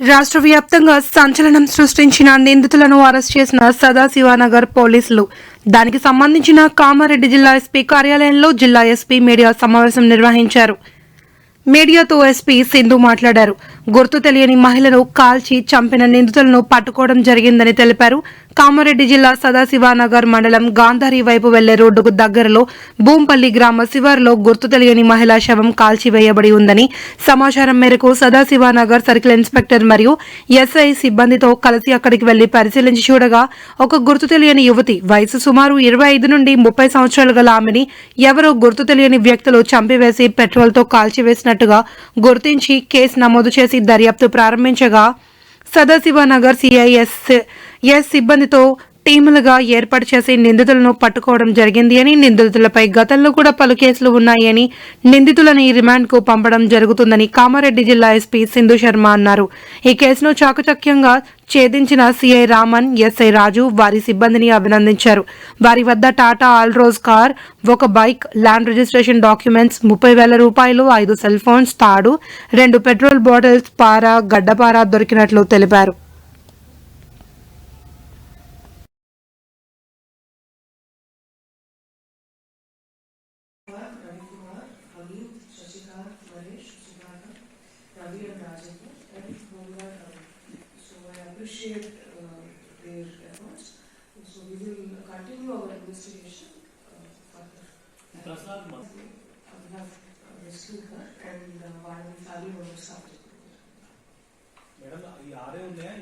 రాష్ట్ర వ్యాప్తంగా సంచలనం సృష్టించిన నిందితులను అరెస్ట్ చేసిన సదాశివనగర్ పోలీసులు. దానికి సంబంధించిన కామారెడ్డి జిల్లా ఎస్పీ కార్యాలయంలో జిల్లా ఎస్పీ మీడియా సమావేశం నిర్వహించారు. మీడియాతో ఎస్పీ సింధు మాట్లాడారు. గుర్తు తెలియని మహిళను కాల్చి చంపిన నిందితులను పట్టుకోవడం జరిగిందని తెలిపారు. కామారెడ్డి జిల్లా సదాశివానగర్ మండలం గాంధారి వైపు వెళ్ళే రోడ్డుకు దగ్గరలో భూంపల్లి గ్రామ శివారులో గుర్తు తెలియని మహిళా శవం కాల్చివేయబడి ఉందని సమాచారం మేరకు సదాశివానగర్ సర్కిల్ ఇన్స్పెక్టర్ మరియు ఎస్ఐ సిబ్బందితో కలిసి అక్కడికి వెళ్ళి పరిశీలించి చూడగా ఒక గుర్తు తెలియని యువతి వయసు సుమారు ఇరవై ఐదు నుండి ముప్పై సంవత్సరాలు గల ఆమెని ఎవరో గుర్తు తెలియని వ్యక్తులు చంపివేసి పెట్రోల్తో కాల్చివేసినట్టుగా గుర్తించి కేసు నమోదు చేసి దర్యాప్తు ప్రారంభించగా సదాశివనగర్ సిఐఎస్ ఎస్ సిబ్బందితో టీములుగా ఏర్పాటు చేసి నిందితులను పట్టుకోవడం జరిగింది అని నిందితులపై గతంలో కూడా పలు కేసులు ఉన్నాయని నిందితులని రిమాండ్కు పంపడం జరుగుతుందని కామారెడ్డి జిల్లా ఎస్పీ సింధు శర్మ అన్నారు. ఈ కేసును చాకచక్యంగా ఛేదించిన సిఐ రామన్ ఎస్ఐ రాజు వారి సిబ్బందిని అభినందించారు. వారి వద్ద టాటా ఆల్రోజ్ కార్ ఒక బైక్ ల్యాండ్ రిజిస్ట్రేషన్ డాక్యుమెంట్స్ ముప్పై వేల రూపాయలు ఐదు సెల్ ఫోన్స్ తాడు రెండు పెట్రోల్ బాటిల్స్ పార గడ్డపార దొరికినట్లు తెలిపారు. Continue our investigation uh, further. Prasad మ- We have uh, rescued her and uh, వాళ్ళని family members subject. మేడం ఈ ఆరే ఉన్నాయా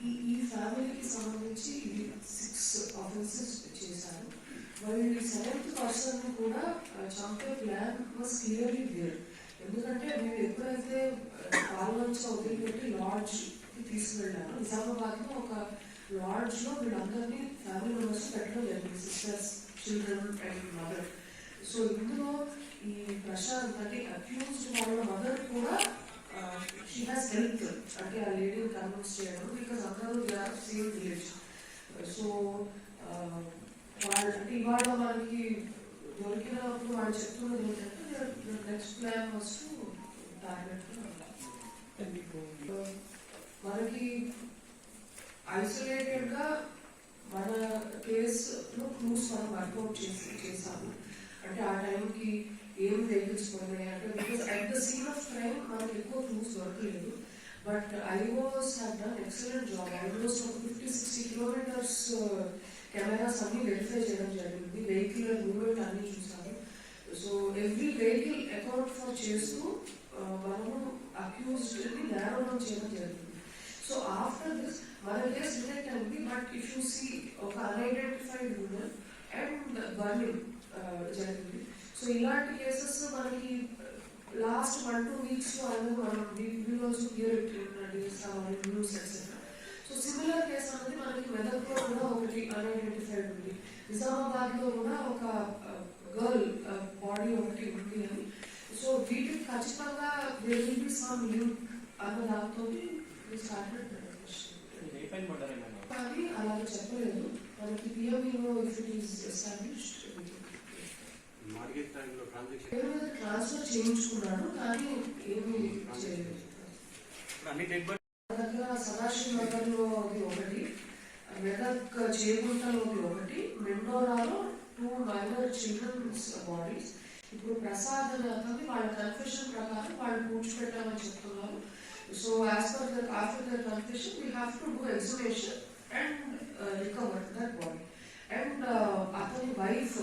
ఈ ఈ ఫ్యామిలీకి సంబంధించి ఇది సిక్స్ ఆఫెన్సెస్ చేశారు మరి ఈ సెవెంత్ పర్సన్ కూడా ఆ, చంపే ప్లాన్ వాస్ క్లియర్లీ క్లియర్ ఎందుకంటే మేము ఎప్పుడైతే పాల్గొంచ వదిలిపెట్టి లాడ్జ్కి తీసుకెళ్ళాను నిజామాబాద్లో ఒక లాడ్జ్లో వీళ్ళందరినీ ఫ్యామిలీ మెంబర్స్ పెట్టడం జరిగింది sisters children and mother so ఇందులో ఈ ప్రశాంత్ అంటే అక్యూజ్డ్ వాళ్ళ మదర్ కూడా షీ హాస్ హెల్ప్ అంటే ఆ లేడీని కన్విన్స్ చేయడం బికాస్ అందరూ they are same village so వాళ్ళు అంటే ఇవాళ మనకి దొరికినప్పుడు వాళ్ళు చెప్తున్నది ఏంటంటే next plan was to target మనకి ఐసోలేటెడ్గా మన కేసులో క్లూస్ మనం వర్కౌట్ చేసి చేసాము అంటే ఆ టైంకి ఏం వెహికల్స్ అంటే because at the scene of crime మనకి ఎక్కువ క్లూస్ దొరకలేదు. But IOs have done excellent job IOs ఒక ఫిఫ్టీ సిక్స్టీ కిలోమీటర్స్ కెమెరాస్ అన్ని వెరిఫై చేయడం జరిగింది. వెహికల్ మూవ్మెంట్ అన్ని చూసాము so every vehicle account for చేస్తూ uh, మనము అక్యూజ్డ్ని చేయడం జరిగింది. సో ఆఫ్టర్ దిస్ మన కేసు డిటెక్ట్ అయింది బట్ ఇఫ్ యూ సీ ఒక అన్ఐడెంటిఫైడ్ ఉమెన్ అండ్ బర్నింగ్ జరిగింది సో ఇలాంటి కేసెస్ మనకి లాస్ట్ వన్ టూ వీక్స్లో అనేది మనం will also hear it in news etcetera so similar case అనేది మనకి మెదక్లో కూడా ఒకటి అన్ఐడెంటిఫైడ్ ఉంది. నిజామాబాద్లో కూడా ఒక గర్ల్ బాడీ ఒకటి ఉంది. అని సో వీటికి ఖచ్చితంగా there will be some link అన్న దాంతో స్టార్టెడ్ ఏ కానీ అలాగే చెప్పలేదు మనకి పిఎంఈలో if it is established transfer చేయించుకున్నాడు కానీ ఏమీ చేయలేదు అన్ని డెడ్ బాడీ మన దగ్గర సదాశివ నగర్లో అది ఒకటి మెదక్ చేగుంటలో ఒకటి మెండోరాలో టూ మైనర్ చిల్డ్రన్స్ బాడీస్ ఇప్పుడు ప్రసాద్ అనే వాళ్ళ కన్ఫెషన్ ప్రకారం వాళ్ళు పూడ్చిపెట్టామని చెప్తున్నారు so as per their after their confession we have to do exhibition and recover that body and అతని వైఫ్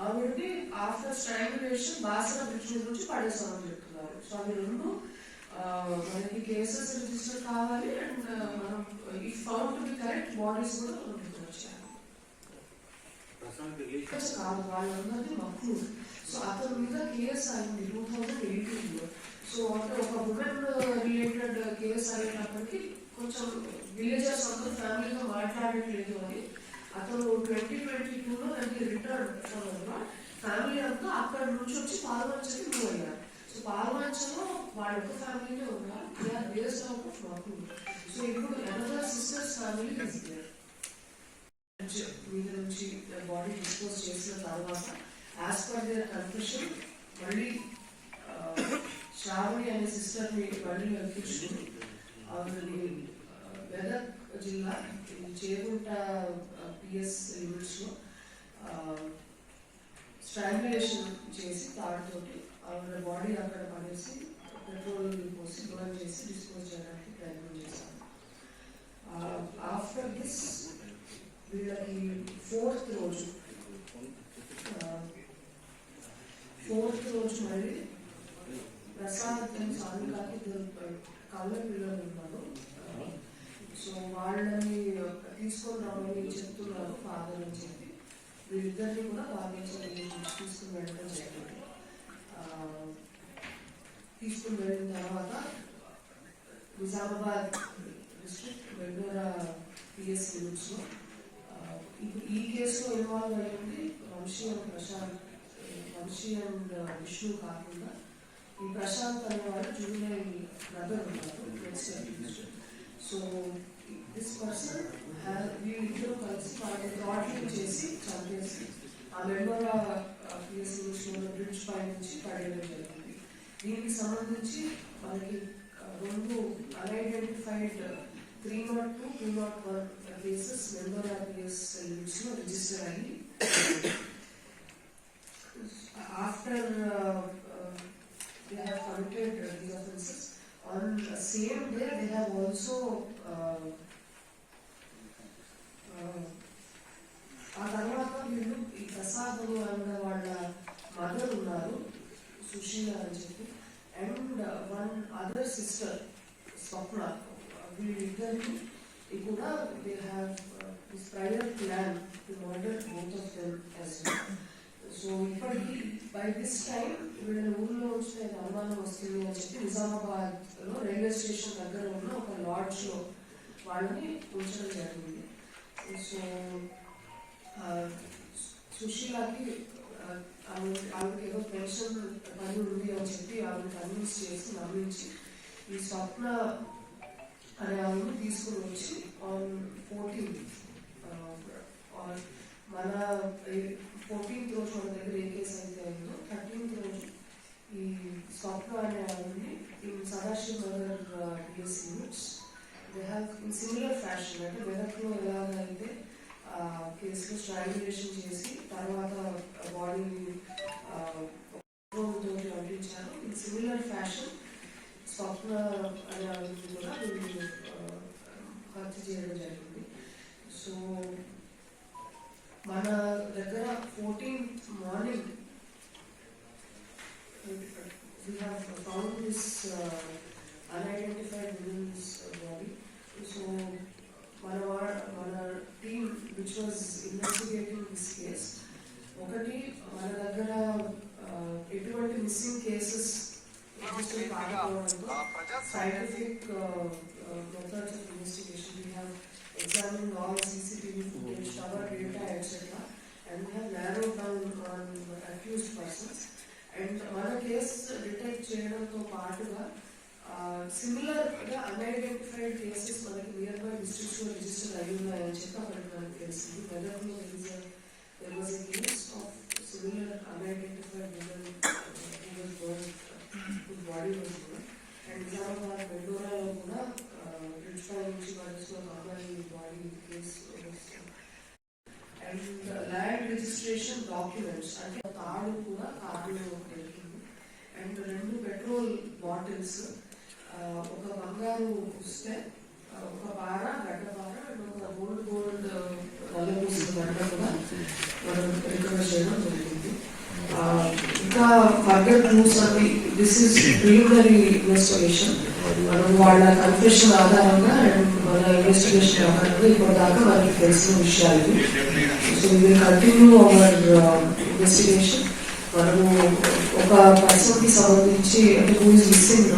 ఆవిడని ఆఫ్టర్ స్ట్రాంగులేషన్ బాసర బ్రిడ్జ్ మీద నుంచి పడేసామని చెప్తున్నారు సో అవి రెండు ఆ, మనకి కేసెస్ రిజిస్టర్ కావాలి అండ్ మనం ఈ found to be correct bodies కూడా మనం రికవర్ చేయాలి ప్రసాద్ రిలేషన్ కేసు కాదు వాళ్ళందరినీ మక్కులు సో అతని మీద కేసు అయింది టూ థౌజండ్ ఎయిటీన్లో సో అంటే ఒక ఉమెన్ రిలేటెడ్ కేస్ అయ్యేటప్పటికి కొంచెం విలేజర్స్ అందరూ ఫ్యామిలీతో మాట్లాడట్లేదు అని. అతను ట్వంటీ ట్వంటీ టూలో దానికి రిటర్న్ ఫ్యామిలీ అంతా అక్కడ నుంచి వచ్చి పాల్వంచకి మూవ్ అయ్యారు సో పాల్వంచలో వాళ్ళ ఒక ఫ్యామిలీనే ఉన్నారు. They are based out of so ఇప్పుడు ఎనదర్ సిస్టర్స్ ఫ్యామిలీ ఇస్ మీద నుంచి బాడీ డిస్పోజ్ చేసిన తర్వాత యాజ్ పర్ దేర్ కన్ఫ్యూషన్ మళ్ళీ ఆ, శ్రావణి అనే సిస్టర్ని మళ్ళీ ఎక్కించుకుని ఆవిడని మెదక్ జిల్లా ఈ చేగుంట పిఎస్ యూనిట్స్లో స్ట్రాంగులేషన్ చేసి తాడుతోటి ఆవిడ బాడీ అక్కడ పడేసి పెట్రోల్ పోసి బర్న్ చేసి డిస్పోజ్ చేయడానికి ప్రయత్నం చేశాను ఆఫ్టర్ దిస్ వీళ్ళకి ఫోర్త్ రోజు ఫోర్త్ రోజు మళ్ళీ ప్రసాద్ అండ్ సానికాకి ఇద్దరు కళ్ళ పిల్లలు ఉన్నారు సో వాళ్ళని తీసుకొని రావాలని చెప్తున్నారు ఫాదర్ అని చెప్పి. వీళ్ళిద్దరిని కూడా బాధించాలని తీసుకుని వెళ్ళడం జరిగింది. తీసుకుని వెళ్ళిన తర్వాత నిజామాబాద్ డిస్ట్రిక్ట్ వెల్లోరా పిఎస్ యూనిట్స్లో ఇప్పుడు ఈ కేసులో ఇన్వాల్వ్ అయ్యింది వంశీ అండ్ ప్రశాంత్ వంశీ అండ్ విష్ణు కాకుండా ఈ ప్రశాంత్ అనే వాళ్ళు జూనియర్ బ్రదర్ ఉన్నారు సో దిస్ పర్సన్ వీళ్ళిద్దరూ కలిసి వాళ్ళని థ్రాట్లింగ్ చేసి చంపేసి ఆ మెంబర్ బ్రిడ్జ్ పై నుంచి పడేయడం జరిగింది దీనికి సంబంధించి మనకి రెండు unidentified three not two two not one cases member ఆర్పిఎస్లో register అయ్యి after they have committed uh, these offences. On the same day, they have also uh, uh, ఆ తర్వాత వీళ్ళు ఈ ప్రసాదులు అన్న వాళ్ళ మదర్ ఉన్నారు సుశీల అని చెప్పి and one other sister Swapna వీళ్ళిద్దరిని కూడా they have this prior plan to murder both of them as so ఇప్పటికి బై దిస్ టైం వీళ్ళని ఊళ్ళో వచ్చిన అనుమానం వస్తుంది అని చెప్పి నిజామాబాద్లో రైల్వే స్టేషన్ దగ్గర ఉన్న ఒక లాడ్జ్లో వాళ్ళని ఉంచడం జరిగింది. సో సుశీలకి ఆవిడకి ఏదో పెన్షన్ పని ఉంది అని చెప్పి ఆవిడ కన్విన్స్ చేసి నమ్మించి ఈ స్వప్న అనే ఆవిడని తీసుకుని వచ్చి ఆన్ ఫోర్టీన్ మన ఫోర్టీన్త్ రోజు మన దగ్గర ఏ కేసు అయితే అయిందో థర్టీన్త్ రోజు ఈ స్వప్న అనే ఆవిడని ఈ Sadashiv Nagar DS units they have in similar fashion అంటే మెదక్లో ఎలాగైతే కేసులో స్ట్రాంగ్యులేషన్ చేసి తర్వాత బాడీని తోటి అంటించారు ఇన్ సిమిలర్ ఫ్యాషన్ స్వప్న అనే ఆవిడని కూడా వీళ్ళు హత్య చేయడం జరిగింది. So రిజిస్టర్ కాకపోవడంతో scientific uh, uh, methods of investigation. We have examined all CCTV footage, our data, etc. And we have narrowed down on accused persons. And మన కేసు డిటెక్ట్ చేయడంతో పాటుగా సిమిలర్ గా అన్ఐడెంటిఫైడ్ కేసెస్ మనకి near by districts లో register అయి ఉన్నాయని చెప్పి అక్కడికి మనకి తెలిసింది మెదక్లో there was a case of similar unidentified women Nizamabad మెండోరాలో కూడా బ్రిడ్జ్ పై నుంచి పడిన ఒక body case and land registration documents అంటే తాడు కూడా కార్డులో దొరికింది అండ్ రెండు పెట్రోల్ బాటిల్స్ ఒక బంగారు పుస్తే ఒక పార గడ్డ పార అండ్ ఒక గోల్డ్ గోల్డ్ నల్ల పూసిన గడ్డ కూడా మనం రికవర్ చేయడం జరిగింది ఆ, ఇంకా ఫర్దర్ అవి దిస్ ఇస్ ప్రిలిమినరీ ఇన్వెస్టిగేషన్ మనం వాళ్ళ కన్ఫెషన్ ఆధారంగా అండ్ మన ఇన్వెస్టిగేషన్ ఆధారంగా ఇప్పటిదాకా మనకి తెలిసిన విషయాలు సో ఇది కంటిన్యూ అవర్ ఇన్వెస్టిగేషన్ మనము ఒక పర్సన్కి సంబంధించి అంటే హూ ఇస్ మిస్సింగ్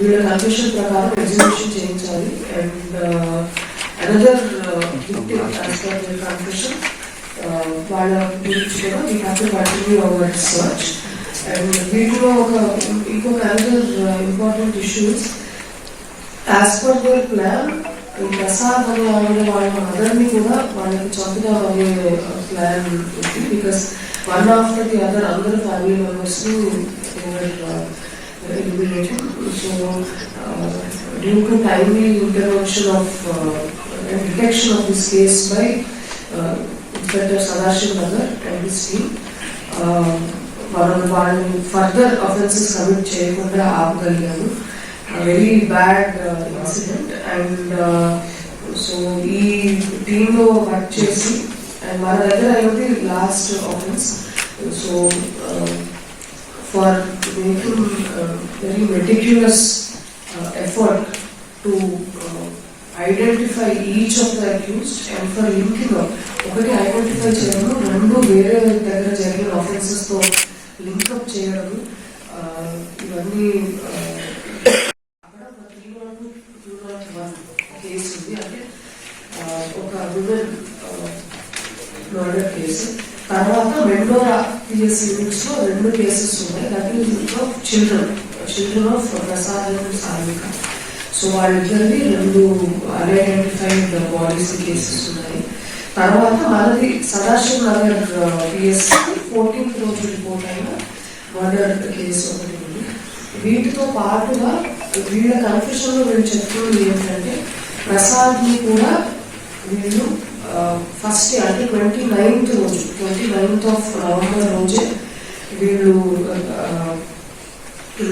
వీళ్ళ కన్ఫెషన్ ప్రకారం ఎగ్జిబిషన్ చేయించాలి. అండ్ అనదర్ యాజ్ కన్ఫెషన్ వాళ్ళ గురించి కూడా we have to continue our search and వీటిలో ఒక ఇంకొక another important issues as per their plan Prasad అనే ఆవిడ వాళ్ళ మదర్ని కూడా వాళ్ళకి చంపుదాం అనే ప్లాన్ ఉంది because one after the other అందరు family members eliminated. So, uh, due to timely intervention of uh, and detection of this case by uh, Inspector Sadashiv Nagar and his team, uh, వాళ్ళు వాళ్ళని further offences commit చేయకుండా ఆపగలిగారు very bad incident and so ఈ టీంలో work చేసి and మన దగ్గర అయింది last offence so for making very meticulous effort to identify each of the accused and for linking ఒకటి ఐడెంటిఫై చేయడము రెండు వేరే దగ్గర జరిగిన ఆఫెన్సెస్తో లింకప్ చేయడము ఇవన్నీ కేసు ఉంది. అంటే ఒక విమెన్ మర్డర్ కేసు తర్వాత మెండోరా పిఎస్ యూనిట్స్లో రెండు కేసెస్ ఉన్నాయి. That is of children children of Prasad Sadhika so వాళ్ళిద్దరిది రెండు అన్ఐడెంటిఫైడ్ బాడీస్ కేసెస్ ఉన్నాయి. తర్వాత మనది సదాశివ్ నగర్ పిఎస్ ఫోర్టీన్త్ రోజు రిపోర్ట్ అయిన మర్డర్ కేసు ఒకటి ఉంది. వీటితో పాటుగా వీళ్ళ కన్ఫ్యూషన్లో వీళ్ళు చెప్తున్నది ఏంటంటే ప్రసాద్ని కూడా వీళ్ళు ఫస్ట్ అంటే ట్వంటీ నైన్త్ రోజు ట్వంటీ నైన్త్ ఆఫ్ నవంబర్ రోజే వీళ్ళు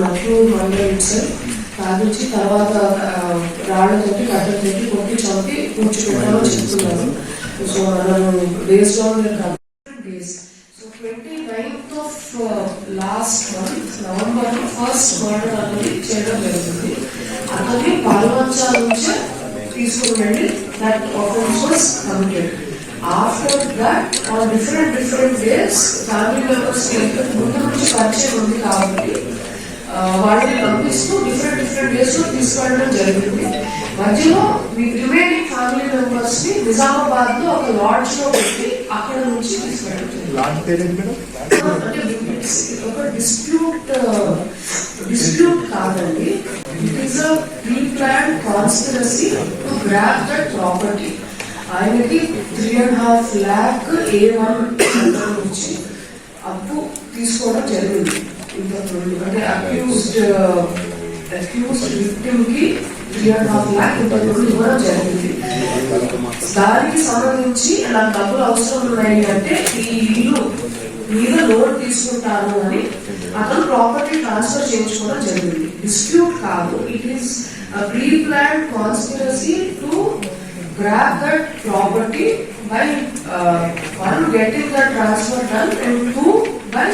నట్లు మండలి సార్ తాగించి తర్వాత రాళ్ళతోటి రాళ్ళతోటి కట్టెలతోటి కొట్టి చంపి కూర్చుకుంటామని చెప్తున్నారు. సో మనం based on days so twenty ninth of last month November first murder అనేది చేయడం జరుగుతుంది అతన్ని పాల్వంచా నుంచి తీసుకుని వెళ్ళి that offence was committed after that on different different days family members ముందు నుంచి పరిచయం ఉంది కాబట్టి వాళ్ళని పంపిస్తూ డిఫరెంట్ డిఫరెంట్ డేస్లో తీసుకెళ్ళడం జరిగింది. మధ్యలో మీ రిమైనింగ్ ఫ్యామిలీ మెంబర్స్ని నిజామాబాద్లో ఒక లాడ్జ్లో పెట్టి అక్కడ నుంచి ఒక డిస్ప్యూట్ డిస్ప్యూట్ కాదండి. It is a pre plan conspiracy to grab that property ఆయనకి three and half lakh A one నుంచి అప్పు తీసుకోవడం జరిగింది. ఇంతకు ముందు అంటే అక్యూజ్డ్ అక్యూజ్డ్ విక్టిమ్కి త్రీ అండ్ హాఫ్ ల్యాక్ ఇంతకు ముందు ఇవ్వడం జరిగింది. దానికి సంబంధించి నాకు డబ్బులు అవసరం ఉన్నాయి అంటే ఈ ఇల్లు మీద లోన్ తీసుకుంటాను అని అతను ప్రాపర్టీ ట్రాన్స్ఫర్ చేయించుకోవడం జరిగింది. డిస్ప్యూట్ కాదు. It is pre plan conspiracy to grab that property by one getting the transfer done and two by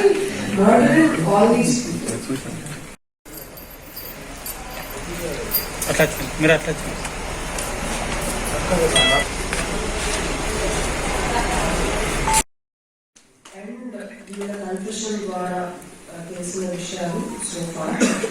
murdering all these people అట్లా మీరు అట్లా అండ్ వీళ్ళ కన్ఫ్యూషన్ ద్వారా తెలిసిన విషయాలు సో ఫార్